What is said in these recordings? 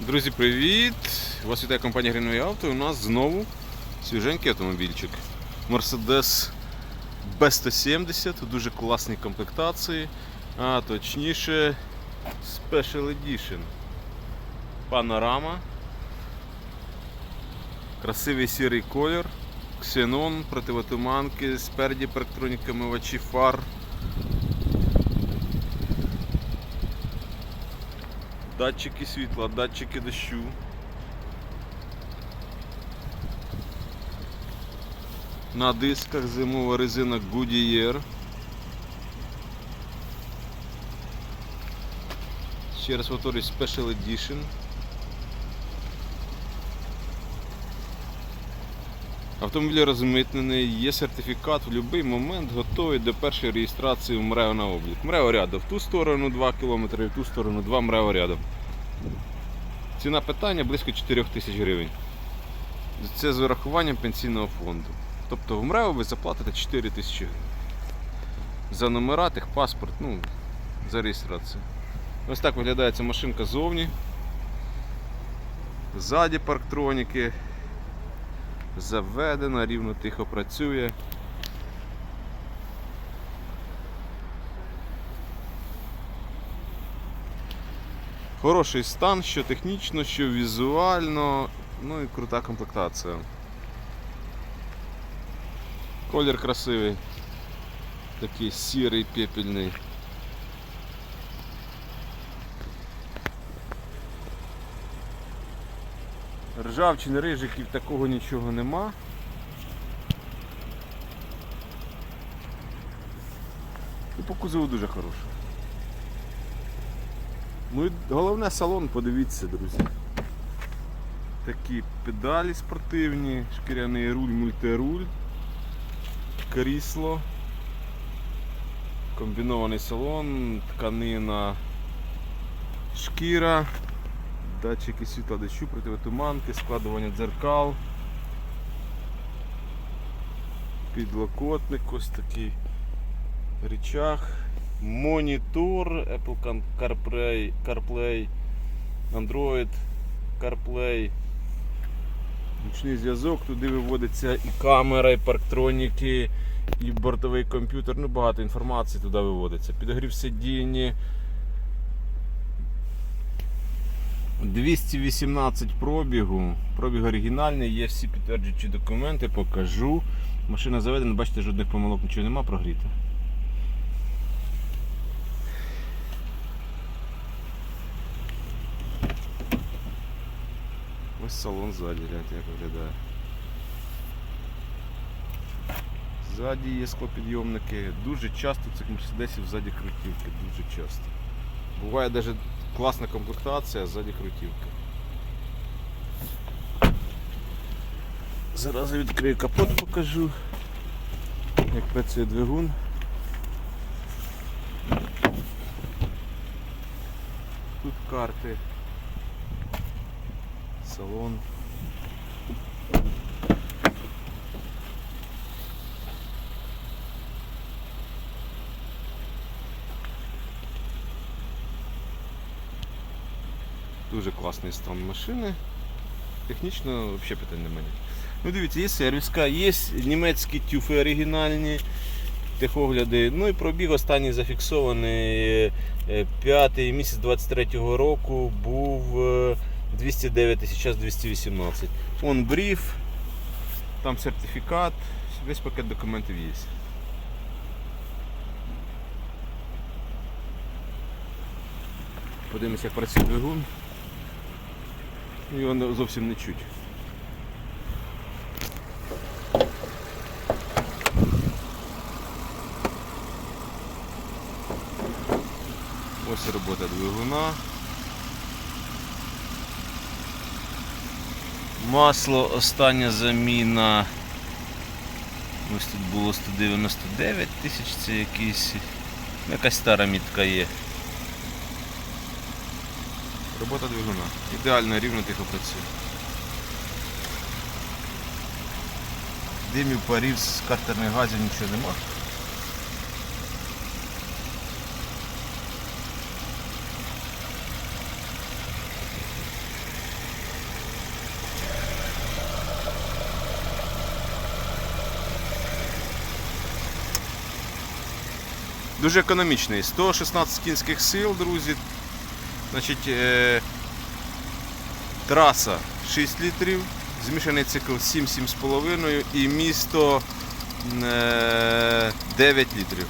Друзі, привіт! Вас вітає компанія Greenway Auto. У нас знову свіженький автомобільчик. Mercedes B170 у дуже класній комплектації, а точніше Special Edition. Панорама. Красивий сірий колір, ксенон, противотуманки, спереді парктроніки, мивачі фар. Датчики світла, датчики дощу. На дисках зимова резина Goodyear. Ще раз повторюсь Special Edition. Автомобіль розмитнений, є сертифікат в будь-який момент готовий до першої реєстрації в МРЕО на облік. МРЕО ряду в ту сторону 2 км, в ту сторону 2 МРЕО рядом. Ціна питання близько 4 тисяч гривень. Це з вирахуванням пенсійного фонду. Тобто в МРЕО ви заплатите 4 тисячі гривень. За номера, паспорт, ну, за реєстрацію. Ось так виглядає ця машинка ззовні. Ззаді парктроніки. Заведена, рівно тихо працює. Хороший стан, що технічно, що візуально, ну і крута комплектація. Колір красивий, такий сірий, пепельний. Ржавчин, рижиків, такого нічого нема. І по кузову дуже хороший. Ну і головне салон, подивіться, друзі. Такі педалі спортивні, шкіряний руль, мультируль, крісло, комбінований салон, тканина, шкіра, датчики світла дощу, противотуманки, складування дзеркал, підлокотник, ось такий речах, монітор, Apple CarPlay, CarPlay, Android CarPlay, Нічний зв'язок, туди виводиться і камера, і парктроніки, і бортовий комп'ютер, ну багато інформації туди виводиться. Підогрів сидіння. 218 пробігу, пробіг оригінальний, є всі підтверджуючі документи, покажу. Машина заведена, бачите, жодних помилок нічого нема прогріти. Салон ззаді, гляньте, як виглядає. Ззаді є склопідйомники. Дуже часто цих мерседесів ззаді крутівки, дуже часто. Буває навіть класна комплектація, а ззаді крутівка. Зараз відкрию капот, покажу, як працює двигун. Тут карти, салон. Дуже класний стан машини. Технічно взагалі питань немає. Ну дивіться, є сервіска, є німецькі тюфи оригінальні, техогляди. Ну і пробіг останній зафіксований 5 місяць 23-го року був е, 209 тисяч, зараз 218. Он бриф, там сертифікат, весь пакет документів є. Подивимося, як працює двигун. Його зовсім не чуть. Ось робота двигуна. Масло остання заміна. Ось тут було 199 тисяч, це якийсь. ну, Якась стара мітка є. Робота двигуна. Ідеально рівно тихо працює. Димів, парів з картерних газів нічого нема. Дуже економічний. 116 кінських сил, друзі. Значить, е, траса 6 літрів, змішаний цикл 7-7,5 і місто е, 9 літрів.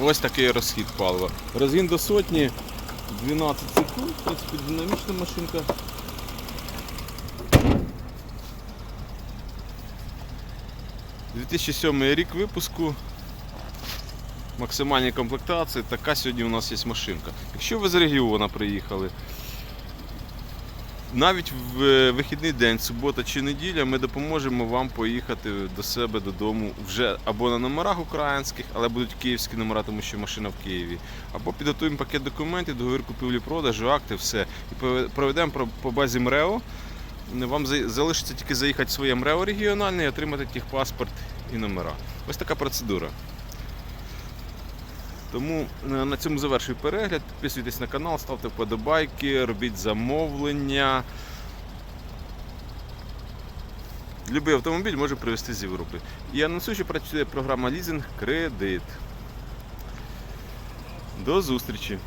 Ось такий розхід палива. Розгін до сотні 12 секунд, в принципі, динамічна машинка. – 2007 рік випуску. Максимальні комплектації. Така сьогодні у нас є машинка. Якщо ви з регіону приїхали, навіть в е, вихідний день, субота чи неділя, ми допоможемо вам поїхати до себе додому вже або на номерах українських, але будуть київські номера, тому що машина в Києві. Або підготуємо пакет документів, договір купівлі-продажу, акти, все. І проведемо по базі МРЕО. Вам залишиться тільки заїхати в своє МРЕО регіональне і отримати техпаспорт і номера. Ось така процедура. Тому е, на цьому завершую перегляд. Підписуйтесь на канал, ставте вподобайки, робіть замовлення. Любий автомобіль може привезти з Європи. І анонсую, що працює програма лізинг кредит. До зустрічі!